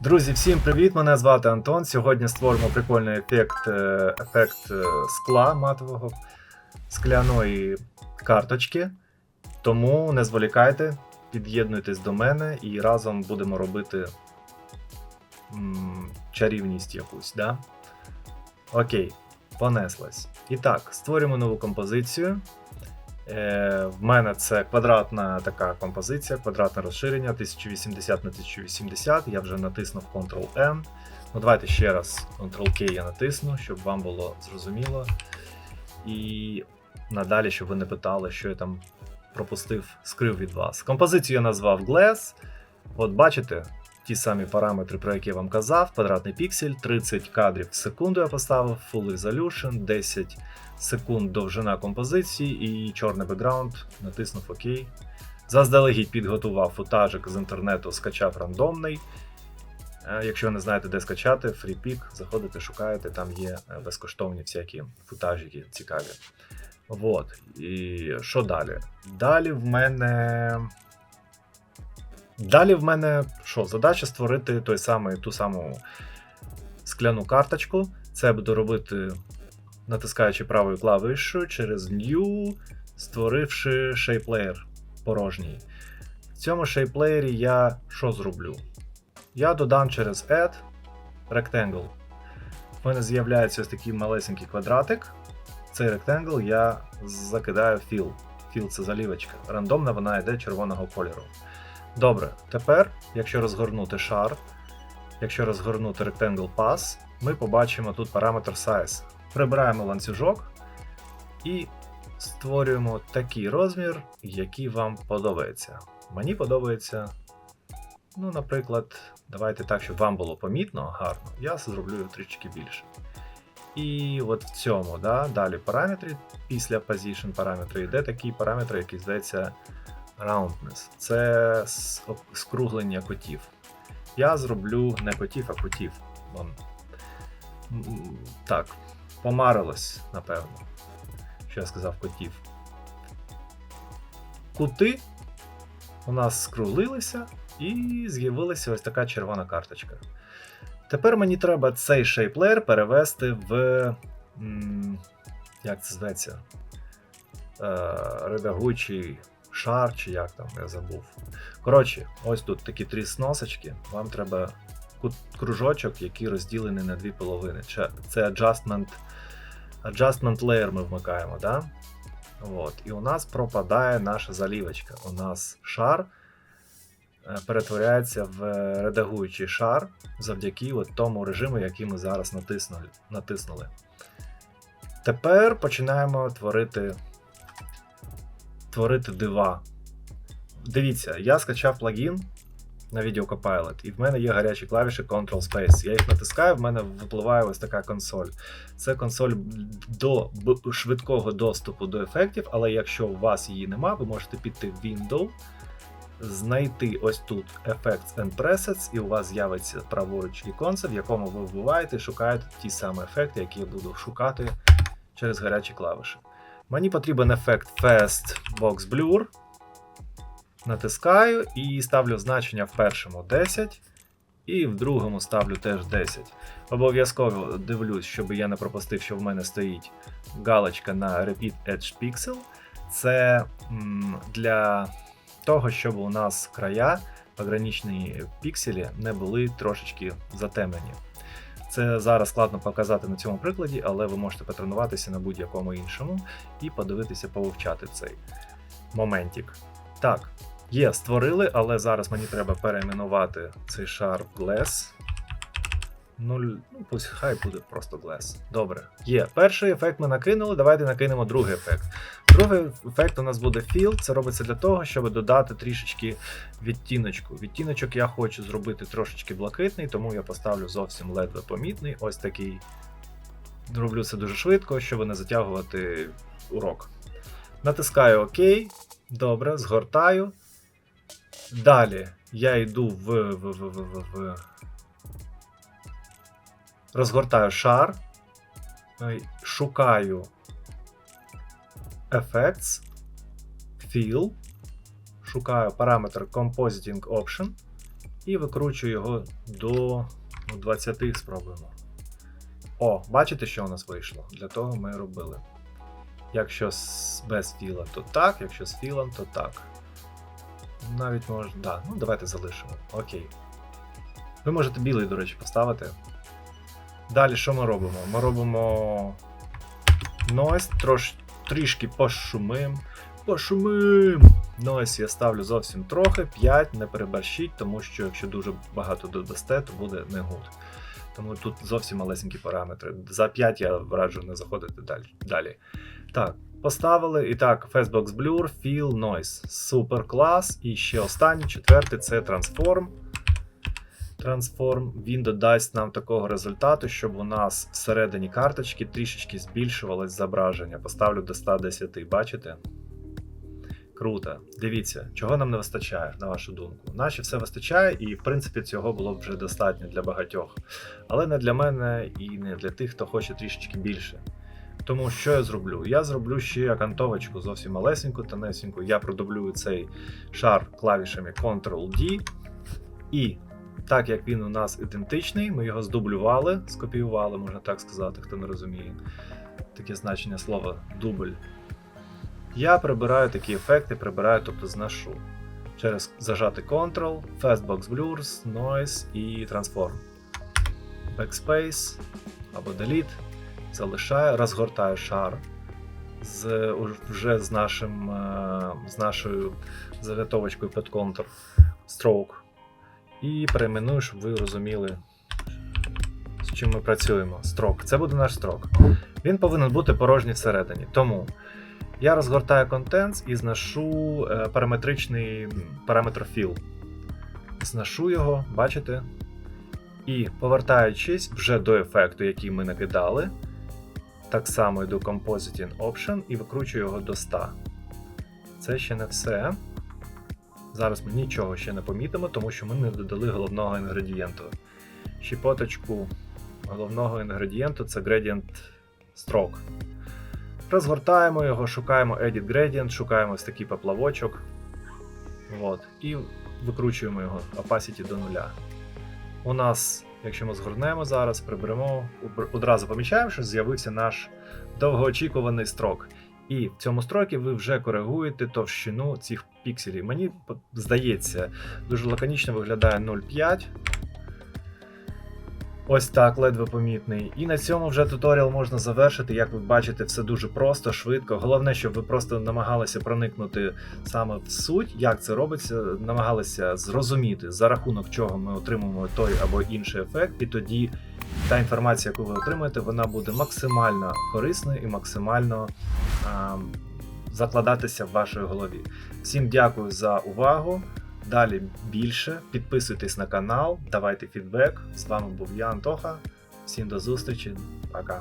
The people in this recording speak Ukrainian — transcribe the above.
Друзі, всім привіт! Мене звати Антон. Сьогодні створимо прикольний ефект, е, ефект е, скла матового скляної карточки. Тому не зволікайте, під'єднуйтесь до мене і разом будемо робити м, чарівність якусь, да? Окей, понеслась. І так, створюємо нову композицію. Е, в мене це квадратна така композиція, квадратне розширення 1080 на 1080. Я вже натиснув Ctrl-N. Ну, давайте ще раз Ctrl-K я натисну, щоб вам було зрозуміло. І надалі, щоб ви не питали, що я там пропустив, скрив від вас. Композицію я назвав Glass. От бачите, ті самі параметри, про які я вам казав: квадратний піксель, 30 кадрів в секунду я поставив, Full Resolution, 10 секунд довжина композиції і чорний бекграунд, натиснув ОК. Заздалегідь підготував футажик з інтернету, скачав рандомний. Е, Якщо ви не знаєте, де скачати, FreePic, заходите, шукаєте, там є е, безкоштовні всякі футажики цікаві. Вот. І що далі? Далі в мене. Далі в мене що? Задача створити той самий, ту саму скляну карточку. Це буду робити натискаючи правою клавішою через New, створивши ShapeLayer порожній. В цьому ShapeLayer я що зроблю? Я додам через Add Rectangle. В мене з'являється ось такий малесенький квадратик. Цей Rectangle я закидаю в Fill. Fill це залівочка. Рандомна вона йде червоного кольору. Добре, тепер, якщо розгорнути шар, якщо розгорнути Rectangle Pass, ми побачимо тут параметр Size. Прибираємо ланцюжок і створюємо такий розмір, який вам подобається. Мені подобається, ну, наприклад, давайте так, щоб вам було помітно, гарно, я зроблю трішки більше. І от в цьому, да, далі параметри, після position параметри йде такий параметр, який здається roundness. Це скруглення котів. Я зроблю не котів, а котів. Так, помарилось, напевно. Що я сказав котів. Кути у нас скруглилися і з'явилася ось така червона карточка. Тепер мені треба цей шейплеєр перевести в. Як це зветься? Е, редагуючий шар, чи як там, я забув. Коротше, ось тут такі три сносочки. Вам треба кружочок, який розділений на дві половини. Це, adjustment, adjustment layer ми вмикаємо, да? От. І у нас пропадає наша залівочка. У нас шар е, перетворяється в редагуючий шар завдяки от тому режиму, який ми зараз натиснули. Тепер починаємо творити, творити дива. Дивіться, я скачав плагін на Video Copilot, і в мене є гарячі клавіші Control Space. Я їх натискаю, в мене випливає ось така консоль. Це консоль до швидкого доступу до ефектів, але якщо у вас її нема, ви можете піти в Window, знайти ось тут Effects and Presets, і у вас з'явиться праворуч віконце, в якому ви вбиваєте і шукаєте ті самі ефекти, які я буду шукати через гарячі клавіші. Мені потрібен ефект Fast Box Blur. Натискаю і ставлю значення в першому 10, і в другому ставлю теж 10. Обов'язково дивлюсь, щоб я не пропустив, що в мене стоїть галочка на Repeat Edge Pixel. Це для того, щоб у нас края, пограничні пікселі не були трошечки затемнені. Це зараз складно показати на цьому прикладі, але ви можете потренуватися на будь-якому іншому і подивитися, повивчати цей моментик. Так, є, створили, але зараз мені треба перейменувати цей шар в Glass. Нуль, ну пусть хай буде просто Glass. Добре. Є. Перший ефект ми накинули, давайте накинемо другий ефект. Другий ефект у нас буде Fill. Це робиться для того, щоб додати трішечки відтіночку. Відтіночок я хочу зробити трошечки блакитний, тому я поставлю зовсім ледве помітний. Ось такий. Роблю це дуже швидко, щоб не затягувати урок. Натискаю ОК. Добре, згортаю. Далі я йду в, в, в, в, в, в... розгортаю шар, е, шукаю Effects, Fill, шукаю параметр Compositing Option і викручую його до ну, 20 спробуємо. О, бачите, що у нас вийшло? Для того ми робили. Якщо без філа, то так, якщо з філом, то так. Навіть можна. Да, ну давайте залишимо. Окей. Ви можете білий, до речі, поставити. Далі що ми робимо? Ми робимо noise, трош, трішки пошумим. Пошумим! Noise я ставлю зовсім трохи, 5, не переборщіть, тому що якщо дуже багато додасте, то буде не гуд. Тому тут зовсім малесенькі параметри. За 5 я раджу не заходити далі. Так, поставили. І так, Fastbox Blur, Fill, Noise. Супер клас. І ще останній, четвертий це Transform. Transform, він додасть нам такого результату, щоб у нас всередині карточки трішечки збільшувалось зображення. Поставлю до 110, бачите? Круто. Дивіться, чого нам не вистачає, на вашу думку. Наче все вистачає, і в принципі цього було б вже достатньо для багатьох. Але не для мене і не для тих, хто хоче трішечки більше. Тому що я зроблю? Я зроблю ще окантовочку зовсім малесеньку, тонесеньку. Я продублюю цей шар клавішами Ctrl-D. І так як він у нас ідентичний, ми його здублювали, скопіювали, можна так сказати, хто не розуміє. Таке значення слова дубль. Я прибираю такі ефекти, прибираю, тобто зношу. Через зажати Ctrl, Fastbox Blurs, Noise і Transform. Backspace або Delete. Залишаю, розгортаю шар з, вже з, нашим, е, з нашою заготовочкою під контур Stroke. І перейменую, щоб ви розуміли, з чим ми працюємо. Строк. Це буде наш строк. Він повинен бути порожній всередині. Тому я розгортаю контент і зношу е, параметричний параметр fill. Зношу його, бачите? І повертаючись вже до ефекту, який ми накидали, так само йду Compositing Option і викручую його до 100. Це ще не все. Зараз ми нічого ще не помітимо, тому що ми не додали головного інгредієнту. Щепоточку головного інгредієнту це Gradient Stroke. Розгортаємо його, шукаємо Edit Gradient, шукаємо ось такий поплавочок. От, і викручуємо його opacity до нуля. У нас, якщо ми згорнемо зараз, приберемо, одразу помічаємо, що з'явився наш довгоочікуваний строк. І в цьому строкі ви вже коригуєте товщину цих пікселів. Мені здається, дуже лаконічно виглядає 0,5. Ось так, ледве помітний. І на цьому вже туторіал можна завершити. Як ви бачите, все дуже просто, швидко. Головне, щоб ви просто намагалися проникнути саме в суть, як це робиться, намагалися зрозуміти, за рахунок чого ми отримуємо той або інший ефект, і тоді та інформація, яку ви отримаєте, вона буде максимально корисною і максимально а, закладатися в вашій голові. Всім дякую за увагу. Далі більше. Підписуйтесь на канал, давайте фідбек. З вами був я, Антоха. Всім до зустрічі. Пока.